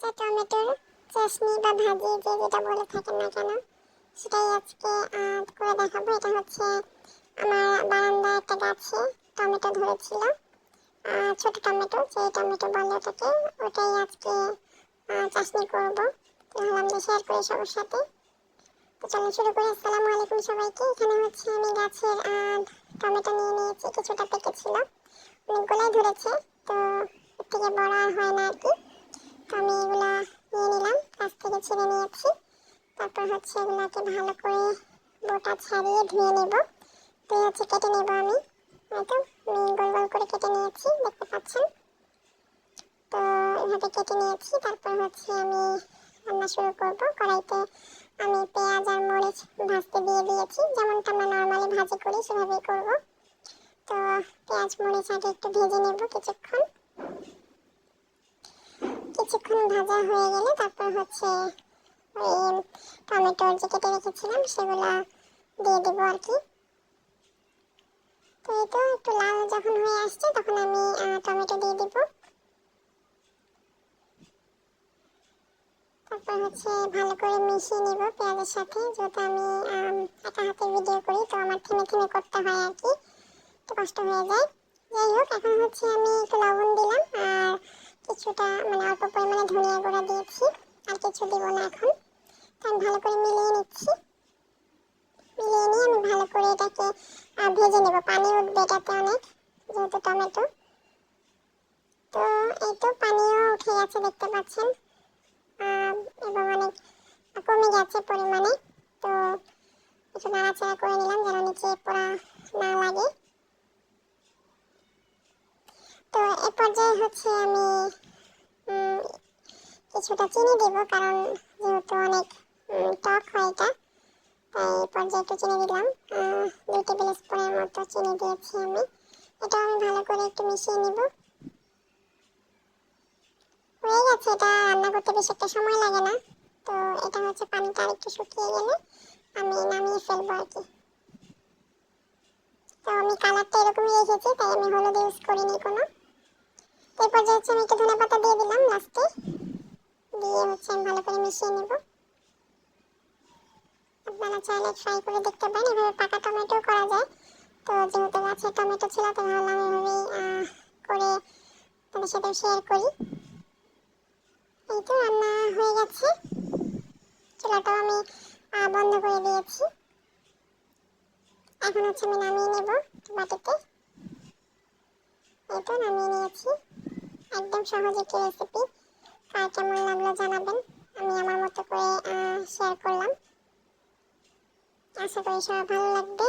কাঁচা টমেটোর চাশনি বা ভাজি যে যেটা বলে থাকেন না কেন, সেটাই আজকে করে দেখাবো। এটা হচ্ছে আমার বারান্দা একটা গাছে টমেটো ধরেছিল। ছোট টমেটো যে টমেটো বলে ওটাকে, ওটাই আজকে চাশনি করব। ভাবলাম যে শেয়ার করি সবার সাথে। তো চলো শুরু করি। আসসালামু আলাইকুম সবাইকে। এখানে হচ্ছে আমি গাছের টমেটো নিয়ে নিয়েছি। কিছুটা পেকেছিল অনেকগুলাই ধরেছে। তো এর থেকে বড় আর হয় না আর কি তো আমি এগুলা নিয়ে নিলাম গাছ থেকে ছিঁড়ে নিয়েছি। তারপর হচ্ছে এগুলাকে ভালো করে বোটা ছাড়িয়ে ধুয়ে নেব। তো এই হচ্ছে কেটে নেব আমি। এই তো, আমি গোল গোল করে কেটে নিয়েছি, দেখতে পাচ্ছেন? তো এভাবে কেটে নিয়েছি, তারপর হচ্ছে আমি রান্না শুরু করব। কড়াইতে আমি পেঁয়াজ আর মরিচ ভাজতে দিয়ে দিয়েছি। যেমনটা আমরা নর্মালি ভাজি করি, সেভাবেই করব। তো পেঁয়াজ, মরিচ আগে একটু ভেজে নেব কিছুক্ষণ। কিছুক্ষণ ভাজা হয়ে গেলে তারপর হচ্ছে ওই টমেটো যে কেটে রেখেছিলাম সেগুলা দিয়ে দেবো আর কি। তো এই তো একটু লাল যখন হয়ে আসছে তখন আমি টমেটো দিয়ে দেবো। তারপর হচ্ছে ভালো করে মিশিয়ে নিব পেঁয়াজের সাথে যেহেতু আম, একা হাতে ভিডিও করি তো আমার থেমে থেমে করতে হয় আর কি। একটু কষ্ট হয়ে যায়। যাই হোক এখন হচ্ছে আমি একটু লবণ দিলাম আর কিছুটা মানে অল্প পরিমাণে ধনিয়া গুঁড়া দিয়েছি, আর কিছু দিব না এখন। আমি ভালো করে মিলিয়ে নিচ্ছি। মিলিয়ে নিয়ে আমি ভালো করে এটাকে ভেজে নেব। পানি উঠবে এটাতে অনেক, যেহেতু টমেটো। তো এই তো পানিও উঠে গেছে, দেখতে পাচ্ছেন। এবং অনেক কমে গেছে পরিমাণে। তো একটু নাড়াচাড়া করে নিলাম, যেন নিচে পোড়া না লাগে তো এ হচ্ছে আমি কিছুটা চিনি দেব, কারণ যেহেতু অনেক টক হয় এটা, তাই পর্যায়ে একটু চিনি দিলাম। দুই টেবিল স্পুনের মতো চিনি দিয়েছি আমি। এটা আমি ভালো করে একটু মিশিয়ে নিব। হয়ে গেছে, এটা রান্না করতে বেশি একটা সময় লাগে না। তো এটা হচ্ছে পানিটা একটু শুকিয়ে গেলে আমি নামিয়ে ফেলব আর কি। তো আমি কালারটা এরকমই রেখেছি, তাই আমি হলুদ ইউজ করিনি কোনো। এই পর্যায়ে হচ্ছে আমি একটু ধনে পাতা দিয়ে দিলাম লাস্টে দিয়ে হচ্ছে আমি ভালো করে মিশিয়ে নেব। আপনারা চাইলে ফ্রাই করে দেখতে পারেন এভাবে পাকা টমেটো করা যায়। তো যেহেতু গাছের টমেটো ছিল তো ভাবলাম এভাবেই আহ, করে তাদের সাথে শেয়ার করি। এই তো রান্না হয়ে গেছে। চুলাটাও আমি বন্ধ করে দিয়েছি। এখন হচ্ছে আমি নামিয়ে নেব বাটিতে। এই তো নামিয়ে নিয়েছি। একদম সহজ একটি রেসিপি আর কেমন লাগল জানাবেন। আমি আমার মতো করে শেয়ার করলাম। আশা করি সবার ভালো লাগবে।